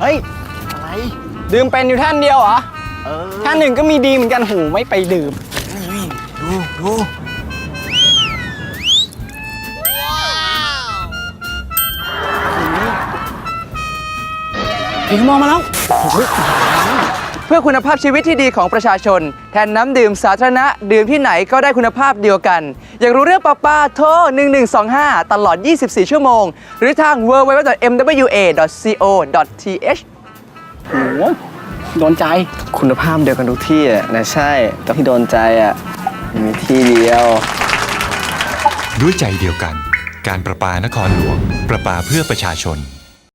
เฮ้ย อะไร ดื่มเป็นอยู่แท่านเดียวเหรอ เออท่านหนึ่งก็มีดีเหมือนกันหูไม่ไปดื่ม ดู ดู เฮ้ยมองมาแล้วเพื่อคุณภาพชีวิตที่ดีของประชาชน แทนน้ำดื่มสาธารณะ ดื่มที่ไหนก็ได้คุณภาพเดียวกัน อยากรู้เรื่องปลาปลาโทร1125 ตลอด 24 ชั่วโมง หรือทาง www.mwa.co.th โหโดนใจคุณภาพเดียวกันทุกที่อะนะใช่แต่ที่โดนใจอะมีที่เดียว ด้วยใจเดียวกัน การประปานครหลวง ประปาเพื่อประชาชน